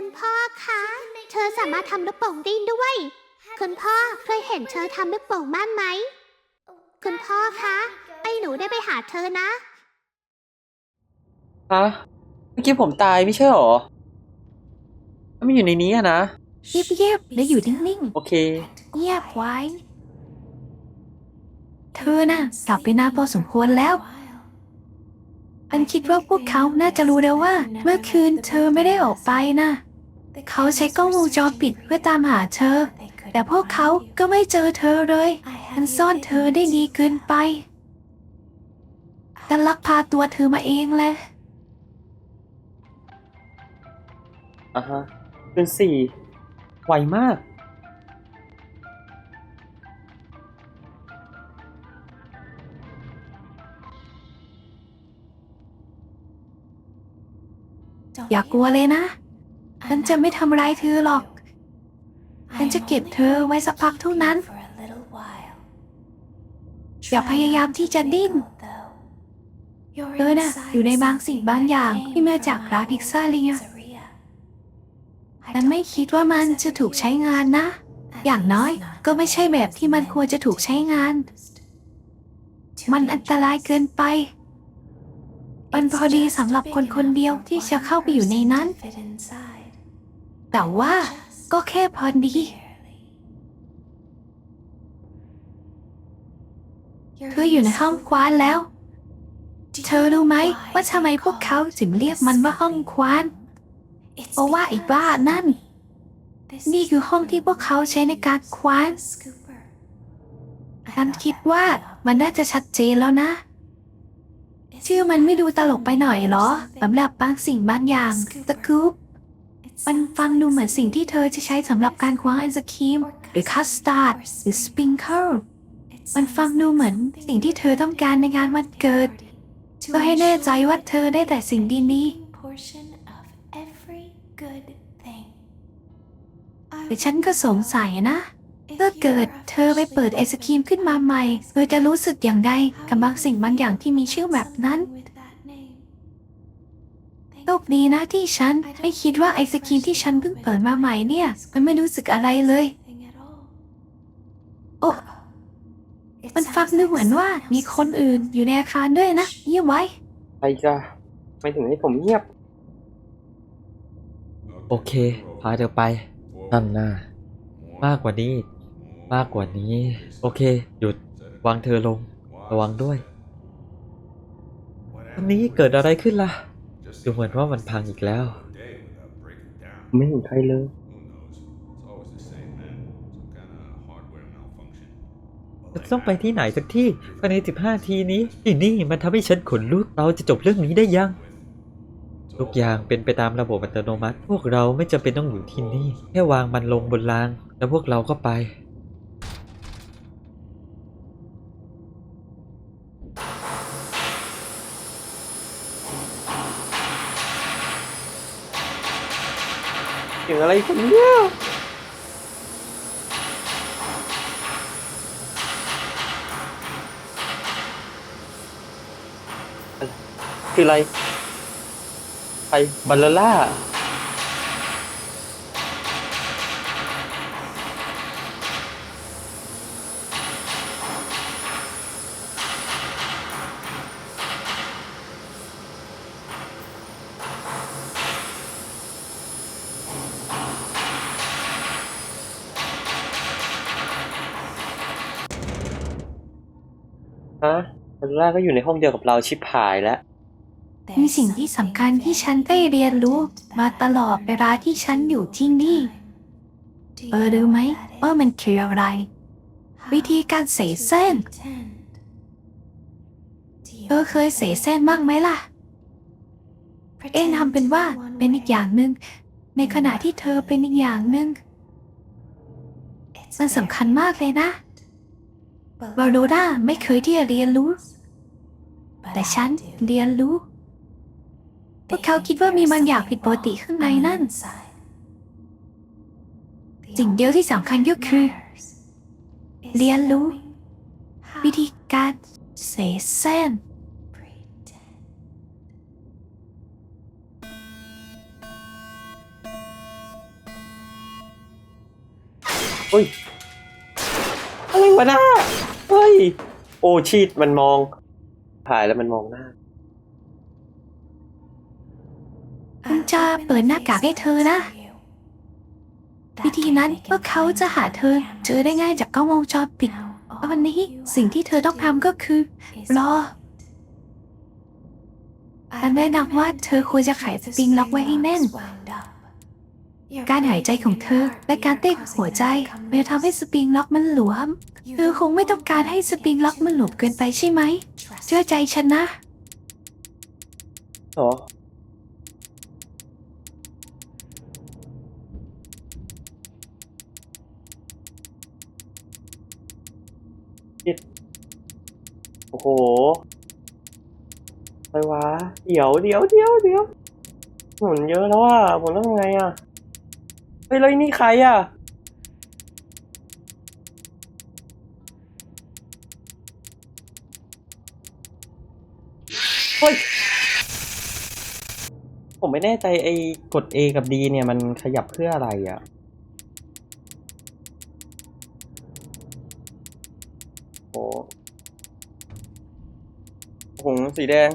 คุณพ่อคะ เธอสามารถทำลูกโป่งได้ด้วย คุณพ่อเคยเห็นเธอทำลูกโป่งบ้างไหม คุณพ่อคะ ไอ้หนูได้ไปหาเธอนะ ฮะเมื่อกี้ผมตายไม่ใช่หรอแล้วมันอยู่ในนี้อะนะ เงียบๆและอยู่นิ่งโอเค ๆ เงียบไว้ เธอน่ะกลับไปนานพอสมควรแล้ว อันคิดว่าพวกเขาน่าจะรู้แล้วว่า เมื่อคืนเธอไม่ได้ออกไปนะเขาใช้กล้องวงจรปิดเพื่อตามหาเธอ แต่พวกเขาก็ไม่เจอเธอเลยมันซ่อนเธอได้ดีเกินไปแต่ลักพาตัวเธอมาเองแหละอะฮะเป็นสี่ไวมาก อย่ากลัวเลยนะ ฉันจะไม่ทำร้ายเธอหรอก ฉันจะเก็บเธอไว้สักพักเท่านั้น อย่าพยายามที่จะดิ้น เธอน่ะอยู่ในบางสิ่งบางอย่างที่มาจากร้านพิซซ่าเลียฉันไม่คิดว่ามันจะถูกใช้งานนะ อย่างน้อยก็ไม่ใช่แบบที่มันควรจะถูกใช้งาน มันอันตรายเกินไป มันพอดีสำหรับคนคนเดียวที่จะเข้าไปอยู่ในนั้น แต่ว่าก็แค่พอดี เธออยู่ในห้องคว้านแล้ว เธอรู้ไหมว่าทำไมพวกเขาถึงเรียกมันว่าห้องคว้าน เพราะว่าไอ้บ้านั่น นี่คือห้องที่พวกเขาใช้ในการคว้านฉันคิดว่ามันน่าจะชัดเจนแล้วนะ ชื่อมันไม่ดูตลกไปหน่อยเหรอสำหรับบางสิ่งบางอย่างสกูปมันฟังดูเหมือนสิ่งที่เธอจะใช้สำหรับการคว้าไอศครีมหรือคัสตาร์ดหรือสปริงเกิลมันฟังดูเหมือนสิ่งที่เธอต้องการในงานวันเกิดเพื่อให้แน่ใจว่าเธอได้แต่สิ่งดีๆแต่ฉันก็สงสัยนะ ถ้าเกิดเธอไปเปิดไอศครีมขึ้นมาใหม่ เธอจะรู้สึกอย่างไรกับบางสิ่งบางอย่างที่มีชื่อแบบนั้นโชคดีนะที่ฉันไม่คิดว่าไอศครีมที่ฉันเพิ่งเปิดมาใหม่เนี่ย มันไม่รู้สึกอะไรเลย โอ้ มันฟังดูเหมือนว่ามีคนอื่นอยู่ในอาคารด้วยนะเงียบไว้ไปกะไม่ถึงให้ผมเงียบ โอเค พาเธอไปนั่นน่ะมากกว่านี้ มากกว่านี้ โอเค หยุดวางเธอลง ระวังด้วยวันนี้เกิดอะไรขึ้นล่ะ ดูเหมือนว่ามันพังอีกแล้ว ไม่เห็นใครเลยจะต้องไปที่ไหนสักที่ภายใน 15 ทีนี้ที่นี่มันทำให้ฉันขนลุก เราจะจบเรื่องนี้ได้ยัง ทุกอย่างเป็นไปตามระบบอัตโนมัติ พวกเราไม่จำเป็นต้องอยู่ที่นี่ แค่วางมันลงบนราง แล้วพวกเราก็ไป อย่างอะไรคนเนี่ยคืออะไร ไปบัลล่า ล่าก็อยู่ในห้องเดียวกับเราชิบหายแล้ว มีสิ่งที่สำคัญที่ฉันได้เรียนรู้ มาตลอดเวลาที่ฉันอยู่ที่นี่ เออรู้ไหมว่ามันคืออะไร วิธีการเสแสร้งเธอเคยเสแสร้งบ้างไหมล่ะ เอ็นทำเป็นว่าเป็นอีกอย่างหนึ่งในขณะที่เธอเป็นอีกอย่างหนึ่งมันสำคัญมากเลยนะวาโรด้าไม่เคยที่จะเรียนรู้ แต่ฉันเรียนรู้ พวกเขาคิดว่ามีบางอย่างผิดปกติข้างในนั่น สิ่งเดียวที่สำคัญก็คือ เรียนรู้ วิธีการเสแสร้งอุ้ยอะไรวะน้าเฮ้ย โอชีตมันมอง ถ่ายแล้วมันมองหน้ามันจะเปิดหน้ากากให้เธอนะ วิธีนั้นพวกเขาจะหาเธอ เจอได้ง่ายจากกล้องวงจรปิดตอนนี้สิ่งที่เธอต้องทำก็คือ รอฉันแนะนำว่าเธอควรจะไขสปริงล็อกไว้ให้แน่น การหายใจของเธอและการเต้นหัวใจมันจะทำให้สปริงล็อกมันหลวม เธอคงไม่ต้องการให้สปริงล็อกมันหลวมเกินไปใช่ไหม เชื่อใจฉันนะ หรอโอ้โหไปวะ เดี๋ยวเดี๋ยวเดี๋ยวเดี๋ยวหมุนเยอะแล้วอะผมต้องยังไงอะ เฮ้ยแล้วนี่ใครอะ ไม่แน่ใจไอ้กด A กับ D เนี่ยมันขยับเพื่ออะไรอะโอ้โหสีแดง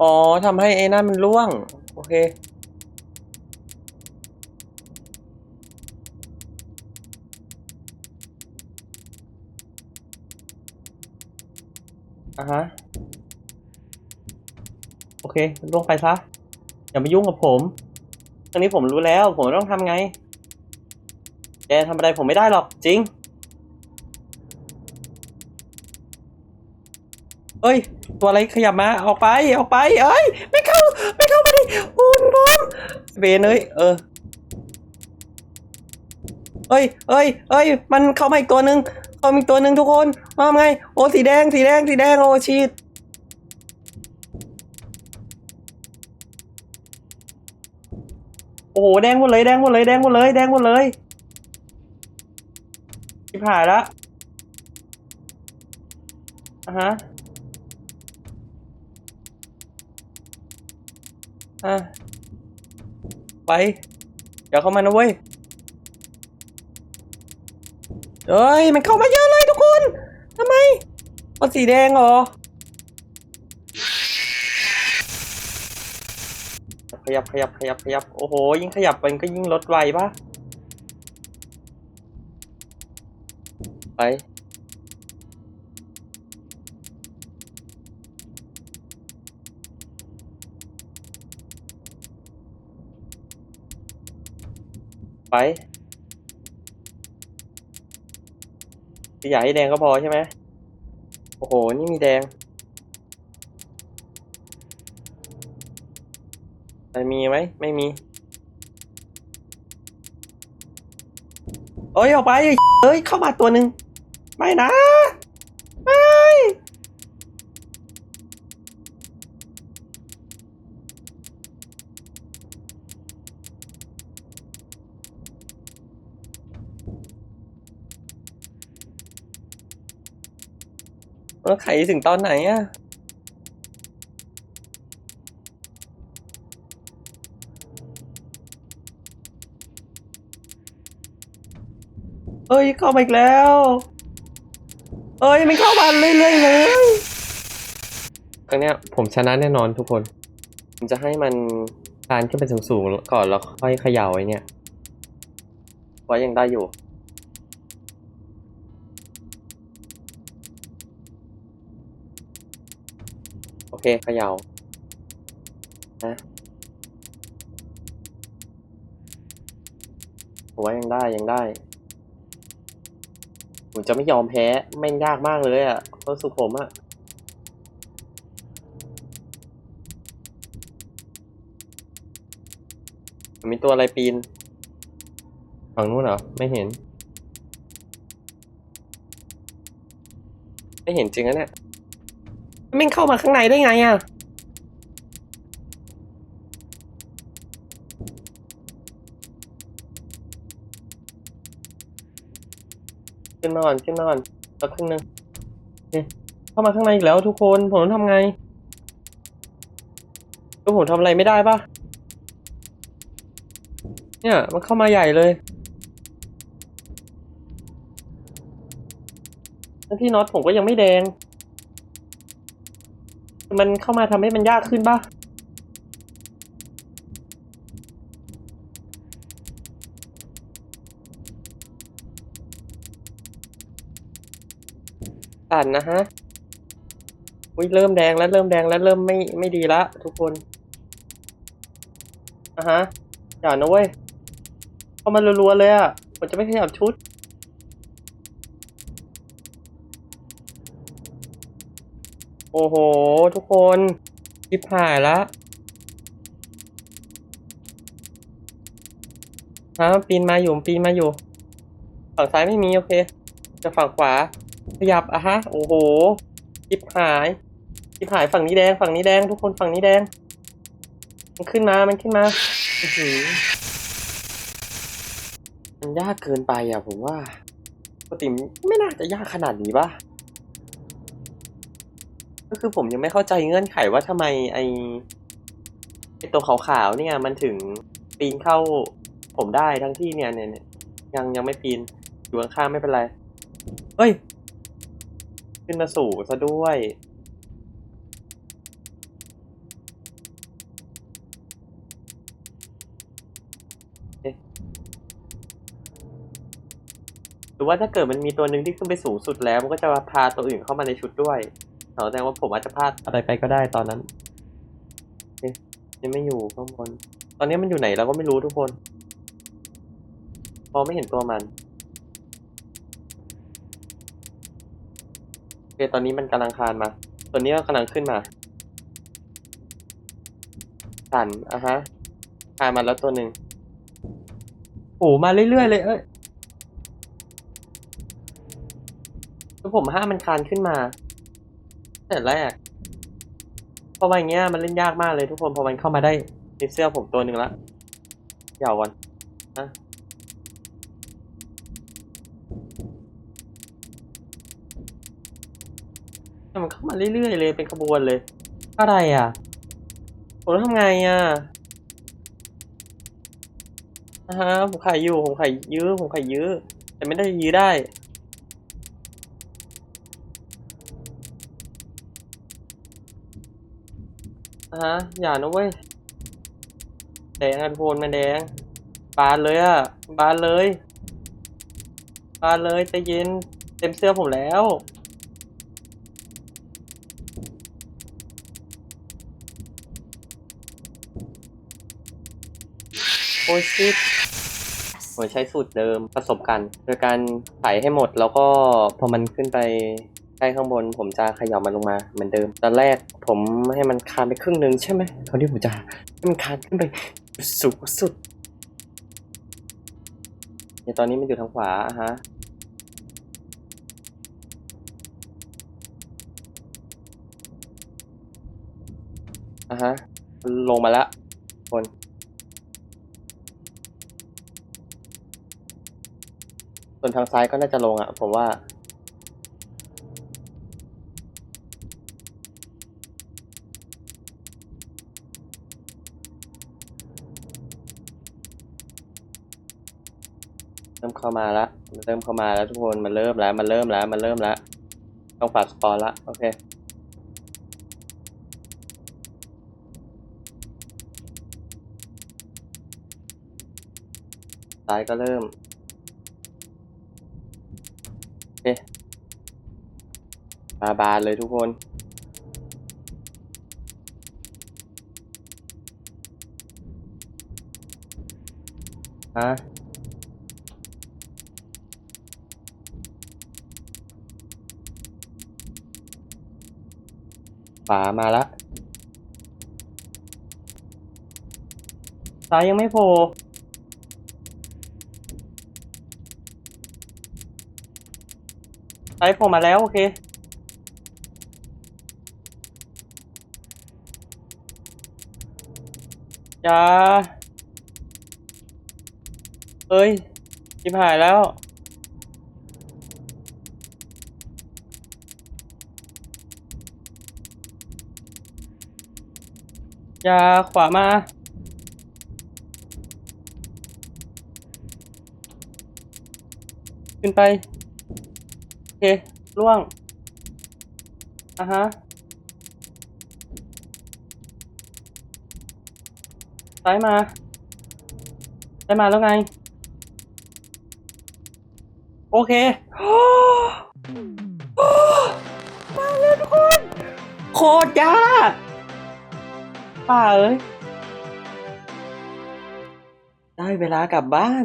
อ๋อทำให้ไอ้นั่นมันร่วง โอเค อะฮะ เคล่วงไปซะ อย่ามายุ่งกับผมตอนนี้ผมรู้แล้ว ผมต้องทำไง แกทำอะไรผมไม่ได้หรอกจริง เอ้ย ตัวอะไรขยับมา ออกไป ออกไป เอ้ย ไม่เข้า ไม่เข้ามาดิอุ่นบอมเวนเอ้ย เออ เอ้ย เอ้ย เอ้ย มันเข้ามาอีกตัวหนึ่งเข้ามาอีกตัวหนึ่งทุกคนมาไง โอ้ สีแดง สีแดง สีแดง โอ้ชีด อ้โหแดงหมดเลยแดงหมดเลยแดงหมดเลยแดงหมดเลยชิบหายละอะฮะอะไปเดี๋ยวเข้ามานะเว้ยเอ้ยมันเข้ามาเยอะเลยทุกคนทำไมเอาสีแดงเหรอ ขยับขยับขยับขยับโอ้โห ยิ่งขยับมันก็ยิ่งลดไวปะไปไปคืออยากให้แดงก็พอใช่ไหมโอ้โห นี่มีแดง มันมีไหมไม่มีเอ้ยออกไปเอ้ยเข้ามาตัวหนึ่งไม่นะไม่แล้วไขถึงตอนไหนอะ เอ้ยเข้ามาอีกแล้วเอ้ยมันเข้ามาเรื่อยๆเลยครั้งเนี้ยผมชนะแน่นอนทุกคน ผมจะให้มันคานขึ้นไปสูงๆก่อนแล้วค่อยเขย่าไอ้เนี่ยไว้ยังได้อยู่ โอเคเขย่านะผมว่ายังได้ยังได้ ผมจะไม่ยอมแพ้แม่งยากมากเลยอะ่ะรู้สึกผมอะ่ะมีตัวอะไรปีน ฝั่งนู้นเหรอ ไม่เห็น ไม่เห็นจริงนะเนี่ยแม่งเข้ามาข้างในได้ไงอะ่ะ ขึ้นมาก่อนขึ้นอนสักครึ่งหนึ่งเข้ามาข้างในอีกแล้วทุกคนผมต้องทำไงก็ผมทำอะไรไม่ได้ปะเนี่ยมันเข้ามาใหญ่เลยแล้วที่น็อตผมก็ยังไม่แดง มันเข้ามาทำให้มันยากขึ้นปะ สั่นนะฮะอุ้ยเริ่มแดงแล้วเริ่มแดงแล้วเริ่มไม่ไม่ดีละทุกคนอะฮะอย่านะเว้ยเข้ามารัวๆเลยอะผมจะไม่ขยับชุดโอ้โห ทุกคนชิบหายละฮะปีนมาอยู่ปีนมาอยู่ ฝั่งซ้ายไม่มี โอเค จะฝั่งขวา ขยับอะฮะ โอ้โหชิบหายชิบหายฝั่งนี้แดง ฝั่งนี้แดง ทุกคนฝั่งนี้แดง มันขึ้นมา มันขึ้นมาอือหือมันยากเกินไปอะ ผมว่าปกติมไม่น่าจะยากขนาดนี้ป่ะก็คือผมยังไม่เข้าใจเงื่อนไขว่าทำไมไอไอตัวขาวๆเนี่ย มันถึงปีนเข้าผมได้ทั้งที่เนี่ยเนี่ยเนี่ยยังยังไม่ปีนอยู่ข้างๆไม่เป็นไรเฮ้ย ขึ้นมาสู่ซะด้วยเอ๊ะหรือว่าถ้าเกิดมันมีตัวหนึ่งที่ขึ้นไปสูงสุดแล้ว มันก็จะมาพาตัวอื่นเข้ามาในชุดด้วยแสดงว่าผมอาจจะพลาดอะไรไปก็ได้ตอนนั้นเอ๊ะยังไม่อยู่ข้างบน ตอนนี้มันอยู่ไหนเราก็ไม่รู้ทุกคนมองไม่เห็นตัวมัน เคตอนนี้มันกำลังคานมา ตัวนี้ก็กำลังขึ้นมาสั่นอะฮะคานมาแล้วตัวหนึ่งโอ้มาเรื่อยๆเลยเอ้ยคือผมห้ามมันคานขึ้นมาแต่แรกเพราะว่าอย่างเงี้ยมันเล่นยากมากเลยทุกคนพอมันเข้ามาได้ในเสื้อผมตัวหนึ่งละเหยาวก่อนนะ มันเข้ามาเรื่อยๆเลยเป็นขบวนเลย อะไรอะผมต้องทำไงอะนะฮะผมขายอยู่ผมขายยื้อผมขายยื้อแต่ไม่ได้ยื้อได้อะฮะอย่านะเว้ยแดงอันโพนมันแดงบานเลยอะบานเลยบานเลยใจเย็นเต็มเสื้อผมแล้ว้ชิดผมใช้สูตรเดิมผสมกัน โดยการใส่ให้หมดแล้วก็พอมันขึ้นไปใกล้ข้างบน ผมจะขยับมันลงมาเหมือนเดิม ตอนแรกผมให้มันคานไปครึ่งหนึ่งใช่ไหมคราวนี้ผมจะให้มันคานขึ้นไปสูงสุดเนี่ยตอนนี้มันอยู่ทางขวาฮะอะฮะ ลงมาแล้วคน วนทางซ้ายก็น่าจะลงอะผมว่า เริ่มเข้ามาแล้วเริ่มเข้ามาแล้วทุกคนมันเริ่มแล้วมันเริ่มแล้วมันเริ่มแล้วต้องฝากสปอนละโอเคซ้ายก็เริ่ม บาบานเลยทุกคน ฮะ ขวามาละ ซ้ายยังไม่โผล่ซ้ายโผล่มาแล้ว โอเค อย่าเฮ้ยชิบหายแล้ว อย่าขวามา ขึ้นไป โอเคล่วงอะฮะ ซ้ายมาซ้ายมาแล้วไง โอเคมาแล้วทุกคน โคตรยากป่าเอ้ย ได้เวลากลับบ้าน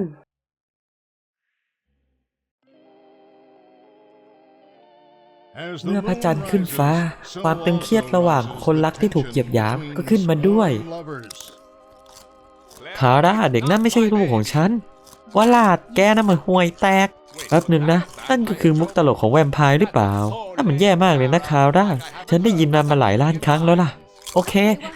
เมื่อพระจันทร์ขึ้นฟ้า ความตึงเครียดระหว่างคนรักที่ถูกเหยียบหยามก็ขึ้นมาด้วย คาร่าเด็กนั่นไม่ใช่ลูกของฉันวลาดแกน่ะมันห่วยแตกแป๊บหนึ่งนะ นั่นก็คือมุกตลกของแวมไพร์หรือเปล่านั่นมันแย่มากเลยนะคาร่า ฉันได้ยินมันมาหลายล้านครั้งแล้วล่ะ โอเค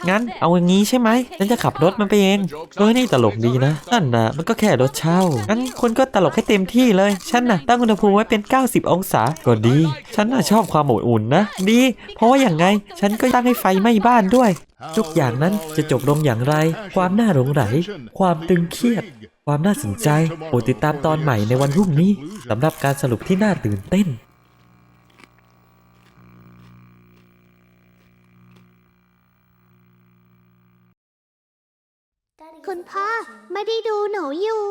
งั้นเอาอย่างนี้ใช่ไหมฉันจะขับรถมันไปเองเออนี่ตลกดีนะ นั่นน่ะมันก็แค่รถเช่า งั้นคุณก็ตลกให้เต็มที่เลย ฉันน่ะตั้งอุณหภูมิไว้เป็น 90 องศา ก็ดี ฉันน่ะชอบความอบอุ่นนะ ดี เพราะว่าอย่างไง ฉันก็ตั้งให้ไฟไหม้บ้านด้วย ทุกอย่างนั้นจะจบลงอย่างไร ความน่าหลงไหล ความตึงเครียด ความน่าสนใจ โปรดติดตามตอนใหม่ในวันพรุ่งนี้สำหรับการสรุปที่น่าตื่นเต้น คุณพ่อไม่ ได้ดูหนูอยู่